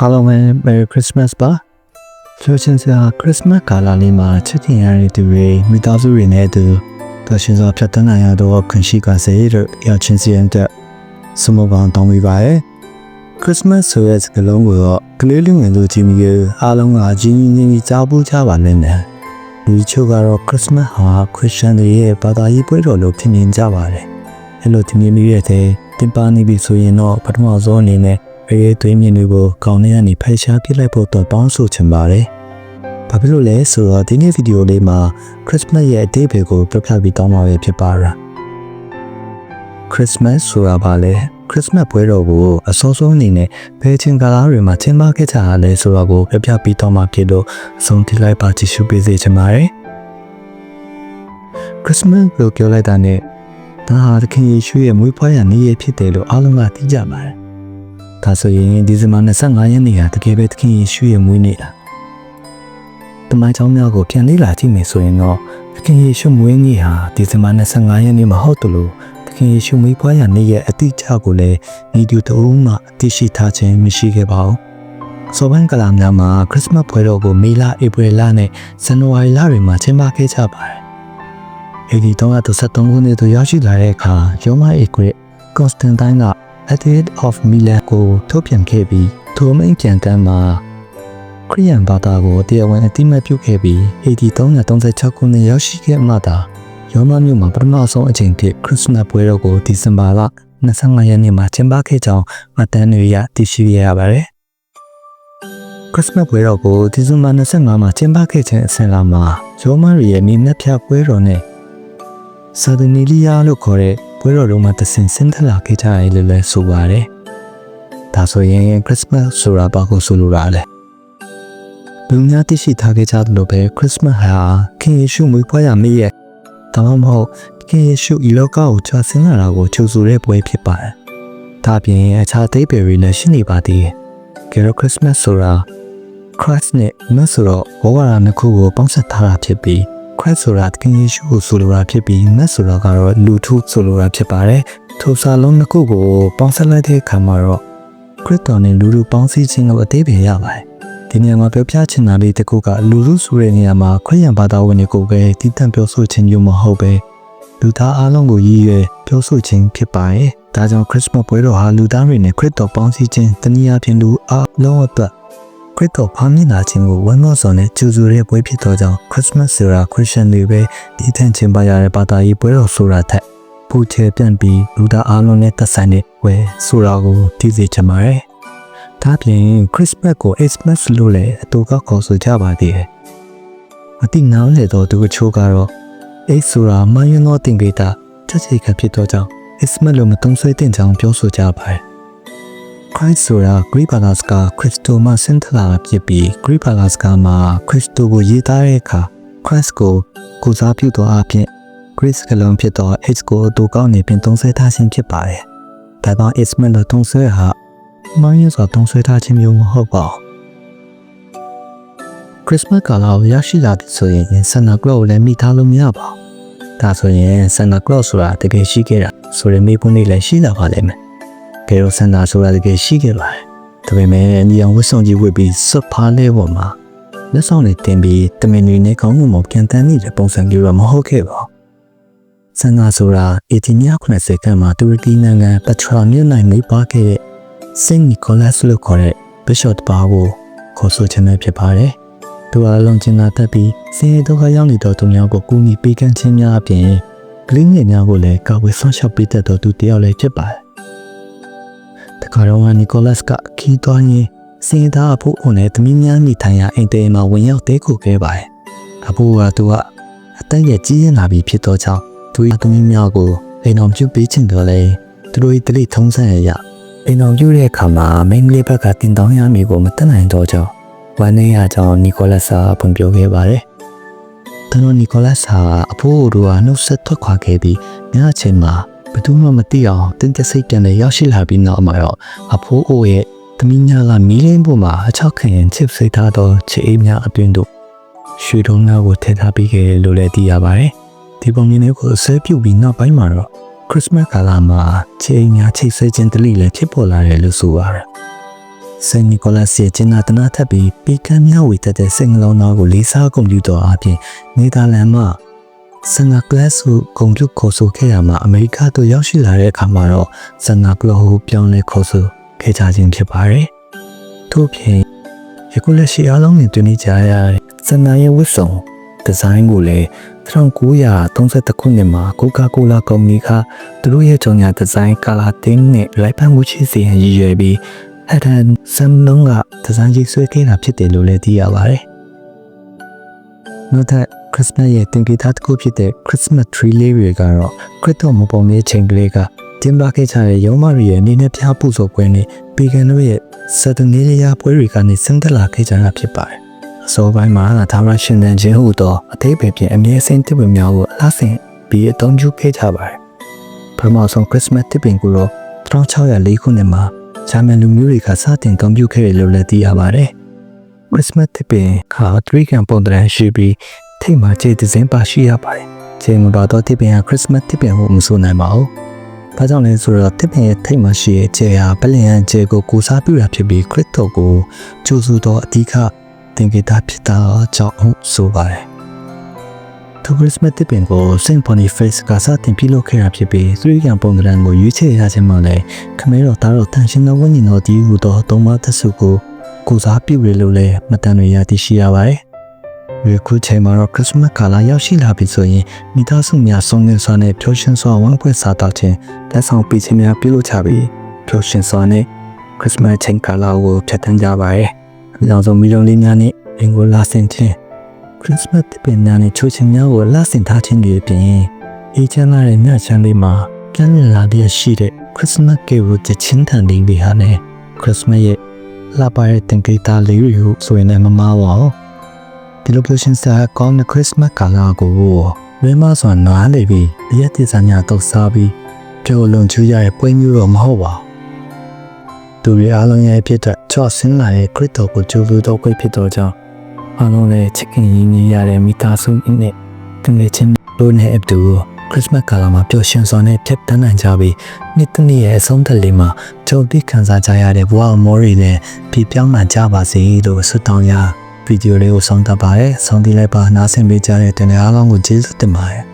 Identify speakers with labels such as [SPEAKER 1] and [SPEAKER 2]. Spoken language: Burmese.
[SPEAKER 1] အားလုံးပဲ Merry Christmas ပါကျော်ချင်းစရာ Christmas ကာလလေးမှာချစ်ခင်ရတဲ့သူတွေမိသားစုတွေနဲ့အတူတော်ရှင်စွာဖြတ်သန်းနိုင်ရတော့ခွင့်ရှိပါစေလို့ရောက်ချင်းစီရင်တဲ့စမဘောင်တောင်းပေးပါရယ် Christmas ဆိုတဲ့စကားလုံးကိုတော့ကလေးလူငယ်တို့ကြည့်မိရအားလုံးကကြီးကြီးကြီးကြီးကြားပူးကြပါလိမ့်မယ်ဒီချို့ကတော့ Christmas ဟာ Christian တွေရဲ့ဘာသာရေးပွဲတော်လို့ထင်မြင်ကြပါတယ်အဲ့လိုထင်မြင်မိရတဲ့တင်ပါနေပြီဆိုရင်တော့ပထမဆုံးအနေနဲ့ ရေရေသွေးမြင့်တွေကိုကောင်းထဲကနေဖယ်ရှားပြစ်လိုက်ဖို့တော့တောင်းဆိုချင်ပါတယ်။ဘာဖြစ်လို့လဲဆိုတော့ဒီနေ့ဗီဒီယိုလေးမှာ Christmas ရဲ့အသေးပေကိုပြပြပြီးတောင်းပါပဲဖြစ်ပါလား။ Christmas ဆိုတာဘာလဲ။ Christmas ပွဲတော်ကိုအစောဆုံးအနေနဲ့ဘယ်ချင်းကာလတွေမှာကျင်းပခဲ့ကြတာလဲဆိုတော့ကိုပြပြပြီးတောင်းပါဖြစ်လို့အဆုံးထိလိုက်ပါကြည့်ရှုပေးစေချင်ပါတယ်။ Christmas လို့ပြောလိုက်တာနဲ့ဒါဟာသခင်ယေရှုရဲ့မွေးဖွားရနေ့ရက်ဖြစ်တယ်လို့အားလုံးကသိကြပါတယ်။ ဒါဆိုရင်ဒီဇင်ဘာ25ရက်နေ့ဟာတကယ်ပဲသခင်ယေရှုရဲ့မွေးနေ့လား။တမန်ကြောင်းများကိုပြန်လေ့လာကြည့်မယ်ဆိုရင်တော့သခင်ယေရှုမွေးနေ့ဟာဒီဇင်ဘာ25ရက်နေ့မဟုတ်တလို့သခင်ယေရှုမွေးဖွားရနေ့ရဲ့အတိအကျကိုလည်းဤသူတဦးမှအသိရှိထားခြင်းမရှိခဲ့ပါဘူး။စောပိုင်းကလာများမှာခရစ်စမတ်ပွဲတော်ကိုမေလ၊ဧပြီလနဲ့ဇန်နဝါရီလတွေမှာကျင်းပခဲ့ကြပါတယ်။အဲဒီ333ခုနှစ်သို့ရောက်ရှိလာတဲ့အခါယောမဧကရကွန်စတန်တိုင်းက Edict of Milan ကိုထုတ်ပြန်ခဲ့ပြီးထိုမိန့်ကြံတမ်းမှာခရီးယန်ဘာသာကိုတရားဝင်အတိမတ်ပြုခဲ့ပြီး AD 336ခုနှစ်ရောက်ရှိခဲ့မှသာရောမမြို့မှာပထမဆုံးအကြိမ်ဖြစ်ခရစ်စမတ်ပွဲတော်ကိုဒီဇင်ဘာလ25ရက်နေ့မှာကျင်းပခဲ့ကြောင်းမှတ်တမ်းတွေရသိရှိရပါတယ်။ခရစ်စမတ်ပွဲတော်ကိုဒီဇင်ဘာ25မှာကျင်းပခဲ့ခြင်းအစဉ်လာမှာရောမရီရဲ့မိနက်ဖြတ်ပွဲတော်နဲ့ဆာဒနီလီယာလို့ခေါ်တဲ့ ပွဲတော်တို့မှာတဆင်ဆင်းထလာခဲ့ကြရလို့လည်းဆိုပါတယ်။ဒါဆိုရင်ခရစ်စမတ်ဆိုတာဘာကိုဆိုလိုတာလဲ။လူများသိရှိထားခဲ့ကြသလိုပဲခရစ်စမတ်ဟာခင်ယေရှုမွေးဖွားရမည့်ရဲ့ဒါမှမဟုတ်ခင်ယေရှုဤလောကကိုချဆင်းလာတာကိုချုပ်ဆိုတဲ့ပွဲဖြစ်ပါတယ်။ဒါပြင်အခြားအသေးပေတွေလည်းရှိနေပါသေးတယ်။ကယ်ခရစ်စမတ်ဆိုတာ Christ နဲ့မတ်ဆိုတော့ဘောဝါဒနှစ်ခုကိုပေါင်းစပ်ထားတာဖြစ်ပြီး ခရစ်ဆိုတာသခင်ယေရှုကိုဆိုလိုတာဖြစ်ပြီးမက်ဆိုတာကတော့လူထုဆိုလိုတာဖြစ်ပါတယ်။ထိုစာလုံးနှစ်ခုကိုပေါင်းစပ်လိုက်တဲ့အခါမှာတော့ခရစ်တော်နဲ့လူထုပေါင်းစည်းခြင်းကိုအသေးပေရပါတယ်။ဒီနေရာမှာပြောပြချင်တာလေးတစ်ခုကလူထုဆိုတဲ့နေရာမှာခရစ်ယာန်ဘာသာဝင်တွေကိုပဲတည်တံ့ပြောဆိုခြင်းမျိုးမဟုတ်ပဲလူသားအလုံးကိုရည်ရွယ်ပြောဆိုခြင်းဖြစ်ပါတယ်။ဒါကြောင့်ခရစ်စမတ်ပွဲတော်ဟာလူသားတွေနဲ့ခရစ်တော်ပေါင်းစည်းခြင်းတနည်းအားဖြင့်လူအလုံးအတွက် ခရစ်တော်ဖားမြင်လာခြင်းကိုဝမ်းမောစွာနဲ့ကြိုဆိုတဲ့ပွဲဖြစ်သောကြောင့်ခရစ်စမတ်ဆိုတာခရစ်ယာန်တွေပဲဒီထန်ခြင်းပါရတဲ့ဘာသာရေးပွဲတော်ဆိုတာထက်ပူချေပြန့်ပြီးလူသားအလုံးနဲ့သက်ဆိုင်တဲ့ပွဲဆိုတာကိုသိစေချင်ပါတယ်။ဒါပြင်ခရစ်စမတ်ကို Xmas လို့လည်းအတူကခေါ်ဆိုကြပါသေးတယ်။အတိနားလေတော့သူအချို့ကတော့အိတ်ဆိုတာမယွန်းသောတင်ပေတာချက်ချိခဖြစ်သောကြောင့် Xmas လို့မသုံးဆွဲတဲ့ကြောင်းပြောဆိုကြပါတယ်။ Christ ဆိုတာ Greek ဘာသာစကား Christo မှာဆင်းထလာဖြစ်ပြီး Greek ဘာသာစကားမှာ Christo ကိုရေးသားတဲ့အခါ Christ ကိုကိုစားပြုသောအဖြစ် Greek ကလုံးဖြစ်သော H ကိုအတူကောင်းနေပြင်သုံးဆွဲထားခြင်းဖြစ်ပါတယ်။ဒါကြောင့် X မဲ့လို့သုံးဆွဲဟာမိုင်းရစွာသုံးဆွဲထားခြင်းမျိုးမဟုတ်ပါဘူး။ Christmas ကာလကိုရရှိလာပြီဆိုရင် Santa Claus ကိုလည်းမိထားလို့မရပါဘူး။ဒါဆိုရင် Santa Claus ဆိုတာတကယ်ရှိခဲ့တာဆိုရင်မိဖို့နေလည်းရှိလာပါလိမ့်မယ်။ ကယ်ရိုစင်တာဆိုတာတကယ်ရှိခဲ့ပါတယ်။ဒါပေမဲ့ညီအောင်ဝတ်ဆောင်ကြီးဝတ်ပြီးစွတ်ဖားလေးပေါ်မှာလက်ဆောင်တွေတင်ပြီးတမင်တွေနဲ့ကောင်းမှုမပြန်တန်းနေတဲ့ပုံစံမျိုးတော့မဟုတ်ခဲ့ပါဘူး။စင်တာဆိုတာ1890ခန့်မှာတူရကီနိုင်ငံပက်ထရာမြို့၌နေပါခဲ့တဲ့စင်နီကိုလတ်လို့ခေါ်တဲ့ဘစ်ရှော့ဘာကိုခေါ်ဆိုခြင်းပဲဖြစ်ပါတယ်။သူအလုံးကျင်လာတတ်ပြီးစင်ရဒုက္ခရောက်နေသောသူများကိုကူညီပေးကမ်းခြင်းများအပြင်ကလေးငယ်များကိုလည်းကာဝယ်ဆောင်ရှောက်ပေးတတ်သောသူတစ်ယောက်လည်းဖြစ်ပါတယ် တခါတော့နီကိုလတ်ကခီးသွားရင်းစင်သားအဖို့အုံနဲ့သမီးများမိထိုင်ရာအိမ်တဲမှာဝင်ရောက်တဲခုခဲ့ပါတယ်။အဖိုးကသူကအသက်ရကြီးရင်လာပြီဖြစ်သောကြောင့်သူ၏သမီးများကိုအိမ်တော်ပြုပေးခြင်းတော်လဲသူတို့၏တလိထုံးစံရရအိမ်တော်ပြုတဲ့အခါမှာမိန်းကလေးဘက်ကတင်တောင်းရမည်ကိုမတတ်နိုင်တော့ကြောင်းဝမ်းနေရကြောင်းနီကိုလတ်စာဖွင့်ပြခဲ့ပါတယ်။တနော်နီကိုလတ်စာအဖိုးတို့ကနှုတ်ဆက်ထွက်ခွာခဲ့ပြီးညအချိန်မှာ ဘသူမှမသိအောင်တင်းတဆိတ်တန်နဲ့ရောက်ရှိလာပြီးနောက်မှာတော့အဖိုးအိုရဲ့သမီးများကမီးလင်းပေါ်မှာအချောက်ခံရင်ချစ်စိတ်ထားသောချစ်အိမ်များအတွင်းတို့ရွှေတုံးများကိုထည့်ထားပြီးခဲ့လို့လည်းသိရပါတယ်။ဒီပုံမြင်လေးကိုဆဲပြုတ်ပြီးနောက်ပိုင်းမှာတော့ခရစ်စမတ်ကာလမှာချစ်အိမ်များချိတ်ဆွဲခြင်းတလိလည်းဖြစ်ပေါ်လာတယ်လို့ဆိုပါတယ်။ဆန်နီကိုလတ်စ်ရဲ့ကျင်းနာတနာထပ်ပြီးပီကန်မြောက်ဝေတက်တဲ့စိတ်နှလုံးသားကိုလေးစားဂုဏ်ပြုတော်အပြင်နေသာလန်မှ ဆန်နာကလတ်ကိုဂုဏ်ပြုခေါ်ဆိုခဲ့ရမှာအမေရိကသို့ရောက်ရှိလာတဲ့အခါမှာတော့ဆန်နာကလတ်ကိုပြောင်းလဲခေါ်ဆိုခဲ့ကြခြင်းဖြစ်ပါတယ်။ထို့ပြင်ယခုလက်ရှိအားလုံးနဲ့တွေ့နေကြရတဲ့ဆန်နာရဲ့ဝတ်စုံဒီဇိုင်းကိုလည်း1932ခုနှစ်မှာကိုကာကိုလာကုမ္ပဏီကသူတို့ရဲ့ကြော်ညာဒီဇိုင်းကာလာတင်းနဲ့လိုက်ပန်းမှုချစီရန်ရည်ရွယ်ပြီးအဒန်ဆမ်နုံကဒီဇိုင်းကြီးဆွဲခဲ့တာဖြစ်တယ်လို့လည်းသိရပါတယ်။နောက်ထပ် ခရစ်စမတ်ရဲ့တင်ပြထားတစ်ခုဖြစ်တဲ့ Christmas tree လေးတွေကတော့ခရစ်တော်မပုံတဲ့ချိန်ကလေးကတင်ပါခဲ့ကြတဲ့ရောမရီရဲ့အနေနဲ့ပြားပူဇော်ပွဲနဲ့ပီကန်တို့ရဲ့စတနေလျာပွဲတွေကနေဆင်းသက်လာခဲ့ကြတာဖြစ်ပါတယ်။အစောပိုင်းမှာသာရရှင်တန်ခြင်းဟူသောအသေးပဲဖြင့်အမြဲစင်းတစ်ပင်များကိုအလားဆင်ပြီးအသုံးပြုခဲ့ကြပါတယ်။ပထမဆုံးခရစ်စမတ်တစ်ပင်ကိုတော့1604ခုနှစ်မှာဂျာမန်လူမျိုးတွေကစတင်ကွန်ပျူခဲ့တယ်လို့လည်းသိရပါတယ်။ခရစ်စမတ်တစ်ပင်ခါထရီကန်ပုံတရန်ရှိပြီး ထိတ်မှခြေဒဇင်းပါရှိရပါတယ်။ခြေမပါတော့တစ်ပင်ကခရစ်စမတ်တစ်ပင်ဟုမဆိုနိုင်ပါဘူး။ဘာကြောင့်လဲဆိုတော့တစ်ပင်ရဲ့ထိတ်မှရှိရဲ့ခြေဟာပလင်ဟန်ခြေကိုကိုစားပြုတာဖြစ်ပြီးခရစ်တော်ကိုကျိုးစုသောအဓိကသင်္ကေတဖြစ်တာကြောင့်ဟုတ်ဆိုပါတယ်။ထိုခရစ်စမတ်တစ်ပင်ကို Saint Boniface ကစတင်ပြုလုပ်ခဲ့တာဖြစ်ပြီးသရီကန်ပုံသဏ္ဍာန်ကိုရွေးချယ်ရခြင်းမှလည်းခမဲတော်သားတော်တန်ရှင်သောဝိညာဉ်တော်ဒီဟူသောသုံးပါးသက်စုကိုကိုစားပြုရလို့လည်းမတန်တွေရသိရှိရပါတယ်။ ဒီခုချိန်မှာတော့ခရစ်စမတ်ကာလရောက်ရှိလာပြီဆိုရင်မိသားစုများဆုံးငင်စွာနဲ့ပျော်ရွှင်စွာဝမ်းပွဲစားတော့ခြင်းလက်ဆောင်ပေးခြင်းများပြုလုပ်ကြပြီးပျော်ရွှင်စွာနဲ့ခရစ်စမတ်ချိန်ကာလကိုဖြတ်သန်းကြပါရဲ့။အကြောင်းဆုံးမီလုံးလေးများနဲ့အင်ကိုလာဆင်ခြင်းခရစ်စမတ်ပင်များနဲ့ချိုးချင်များကိုလာဆင်ထားခြင်းတွေအပြင်အေးချမ်းလာတဲ့ညချမ်းလေးမှာပြန်လည်လာတဲ့ရှိတဲ့ခရစ်စမတ်ကေကိုတချင်းထန်လေးတွေဟာနဲ့ခရစ်စမတ်ရဲ့လာပါတဲ့တင်ကိတာလေးတွေကိုဆိုရင်လည်းမမားပါဘူး ဒီလိုပြောရှင်စာကောင်းတဲ့ခရစ်စမတ်ကာလကိုဝင်းမစွာနားလေပြီးရက်တည်စညာတော့စားပြီးပြောလုံချူရရဲ့ပွဲမျိုးတော့မဟုတ်ပါဘူးသူတွေအားလုံးရဲ့ဖြစ်တဲ့ချော့ဆင်းလာတဲ့ခရစ်တော်ကိုကြိုးလို့တော့ခွင့်ဖြစ်တော့ကြောင်းအားလုံးလည်းချစ်ခင်ရင်းနှီးရတဲ့မိသားစုနဲ့တငယ်ချင်းတို့နဲ့အတူခရစ်စမတ်ကာလမှာပျော်ရွှင်စွာနဲ့ဖြတ်တန်းနိုင်ကြပြီးနှစ်တစ်နှစ်ရဲ့အဆုံးသတ်လေးမှာကြုံသိခံစားကြရတဲ့ဘဝအမောတွေနဲ့ပြပြောင်းနိုင်ကြပါစေလို့ဆုတောင်းရ ဗီဒီယိုလေးကိုဆောင်တတ်ပါတယ်။ဆောင်တည်လိုက်ပါနားဆင်ပေးကြတဲ့တင်တဲ့အားလုံးကိုကျေးဇူးတင်ပါတယ်။